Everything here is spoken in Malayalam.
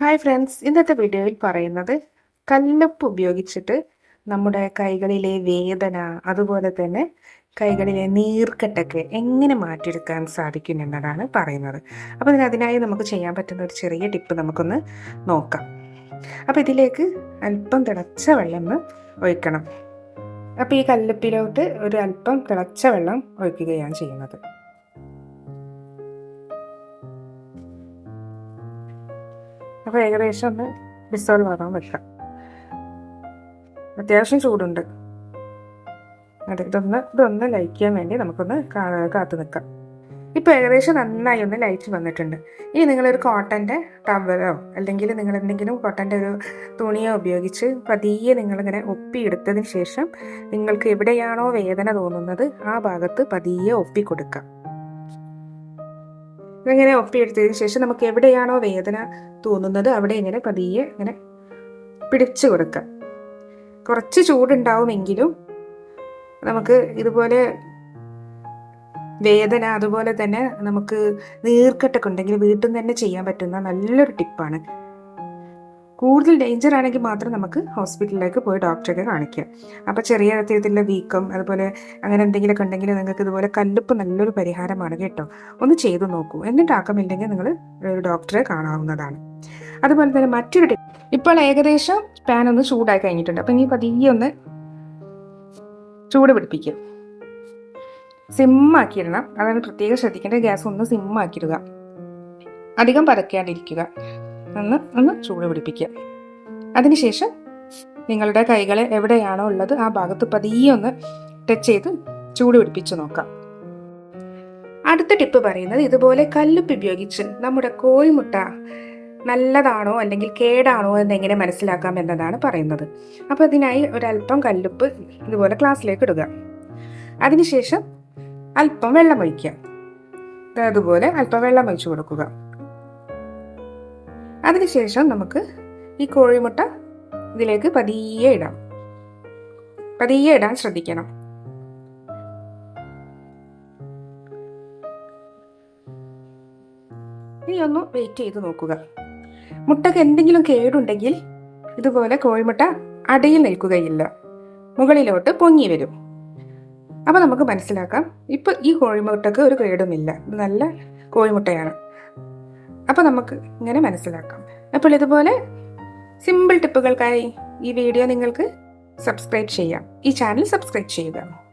ഹായ് ഫ്രണ്ട്സ് ഇന്നത്തെ വീഡിയോയിൽ പറയുന്നത് കല്ലുപ്പ് ഉപയോഗിച്ചിട്ട് നമ്മുടെ കൈകളിലെ വേദന അതുപോലെ തന്നെ കൈകളിലെ നീർക്കെട്ടൊക്കെ എങ്ങനെ മാറ്റിയെടുക്കാൻ സാധിക്കും എന്നതാണ് പറയുന്നത്. അപ്പോൾ ഇതിന് അതിനായി നമുക്ക് ചെയ്യാൻ പറ്റുന്ന ഒരു ചെറിയ ടിപ്പ് നമുക്കൊന്ന് നോക്കാം. അപ്പോൾ ഇതിലേക്ക് അല്പം തിളച്ച വെള്ളം ഒന്ന് ഒഴിക്കണം. അപ്പോൾ ഈ കല്ലുപ്പിലോട്ട് ഒരു അല്പം തിളച്ച വെള്ളം ഒഴിക്കുകയാണ് ചെയ്യുന്നത്. അപ്പോൾ ഏകദേശം ഒന്ന് ഡിസോൾവ് ആകാൻ വെക്കാം അത്യാവശ്യം ചൂടുണ്ട്. അതെ ഇതൊന്ന് ഇതൊന്ന് ലയിക്കാൻ വേണ്ടി നമുക്കൊന്ന് കാത്തു നിൽക്കാം. ഇപ്പോൾ ഏകദേശം നന്നായി ഒന്ന് ലൈറ്റ് വന്നിട്ടുണ്ട്. ഇനി നിങ്ങളൊരു കോട്ടന്റെ ടവലോ അല്ലെങ്കിൽ നിങ്ങൾ എന്തെങ്കിലും കോട്ടന്റെ ഒരു തുണിയോ ഉപയോഗിച്ച് പതിയെ നിങ്ങളിങ്ങനെ ഒപ്പിയെടുത്തതിന് ശേഷം നിങ്ങൾക്ക് എവിടെയാണോ വേദന തോന്നുന്നത് ആ ഭാഗത്ത് പതിയെ ഒപ്പി കൊടുക്കാം ഇങ്ങനെ ഒപ്പിയെടുത്തതിന് ശേഷം നമുക്ക് എവിടെയാണോ വേദന തോന്നുന്നത് അവിടെ ഇങ്ങനെ പതിയെ ഇങ്ങനെ പിടിച്ചു കൊടുക്കാം കുറച്ച് ചൂടുണ്ടാവുമെങ്കിലും നമുക്ക് ഇതുപോലെ വേദന അതുപോലെ തന്നെ നമുക്ക് നീർക്കെട്ടൊക്കെ ഉണ്ടെങ്കിൽ വീട്ടിൽ നിന്ന് തന്നെ ചെയ്യാൻ പറ്റുന്ന നല്ലൊരു ടിപ്പാണ്. കൂടുതൽ ഡേഞ്ചർ ആണെങ്കിൽ മാത്രം നമുക്ക് ഹോസ്പിറ്റലിലേക്ക് പോയി ഡോക്ടറെ കാണിക്കുക അപ്പോൾ ചെറിയ തരത്തിലുള്ള വീക്കം അതുപോലെ അങ്ങനെ എന്തെങ്കിലുമൊക്കെ ഉണ്ടെങ്കിൽ നിങ്ങൾക്ക് ഇതുപോലെ കല്ലുപ്പ് നല്ലൊരു പരിഹാരമാണ് കേട്ടോ. ഒന്ന് ചെയ്തു നോക്കൂ. എന്നിട്ട് ആക്കമില്ലെങ്കിൽ നിങ്ങൾ ഒരു ഡോക്ടറെ കാണാവുന്നതാണ്. അതുപോലെ തന്നെ മറ്റൊരു ഇപ്പോൾ ഏകദേശം പാൻ ഒന്ന് ചൂടായി കഴിഞ്ഞിട്ടുണ്ട്. അപ്പം ഇനി പതിയെ ഒന്ന് ചൂട് പിടിപ്പിക്കുക. സിമ്മാക്കിയിടണം അതാണ് പ്രത്യേകം ശ്രദ്ധിക്കേണ്ട ഗ്യാസ് ഒന്ന് സിമ്മാക്കിയിടുക അധികം പതക്കാണ്ടിരിക്കുക ഒന്ന് ഒന്ന് ചൂട് പിടിപ്പിക്കുക. അതിനുശേഷം നിങ്ങളുടെ കൈകളെ എവിടെയാണോ ഉള്ളത് ആ ഭാഗത്ത് പതിയെ ഒന്ന് ടച്ച് ചെയ്ത് ചൂട് പിടിപ്പിച്ച് നോക്കാം അടുത്ത ടിപ്പ് പറയുന്നത് ഇതുപോലെ കല്ലുപ്പ് ഉപയോഗിച്ച് നമ്മുടെ കോഴിമുട്ട നല്ലതാണോ അല്ലെങ്കിൽ കേടാണോ എന്ന് എങ്ങനെ മനസ്സിലാക്കാം എന്നതാണ് പറയുന്നത്. അപ്പോൾ അതിനായി ഒരല്പം കല്ലുപ്പ് ഇതുപോലെ ഗ്ലാസ്സിലേക്ക് ഇടുക. അതിനുശേഷം അല്പം വെള്ളം ഒഴിക്കുക. അതുപോലെ അല്പം വെള്ളം ഒഴിച്ചു കൊടുക്കുക. അതിനുശേഷം നമുക്ക് ഈ കോഴിമുട്ട ഇതിലേക്ക് പതിയെ ഇടാം. പതിയെ ഇടാൻ ശ്രദ്ധിക്കണം. ഇനി ഒന്ന് വെയിറ്റ് ചെയ്ത് നോക്കുക. മുട്ടക്ക് എന്തെങ്കിലും കേടുണ്ടെങ്കിൽ ഇതുപോലെ കോഴിമുട്ട അടയിൽ നിൽക്കുകയില്ല. മുകളിലോട്ട് പൊങ്ങി വരും. അപ്പോൾ നമുക്ക് മനസ്സിലാക്കാം ഇപ്പം ഈ കോഴിമുട്ടക്ക് ഒരു കേടുമില്ല. നല്ല കോഴിമുട്ടയാണ്. അപ്പോൾ നമുക്ക് ഇങ്ങനെ മനസ്സിലാക്കാം. അപ്പോൾ ഇതുപോലെ സിമ്പിൾ ടിപ്പുകൾക്കായി ഈ വീഡിയോ നിങ്ങൾക്ക് സബ്സ്ക്രൈബ് ചെയ്യാം. ഈ ചാനൽ സബ്സ്ക്രൈബ് ചെയ്യുക.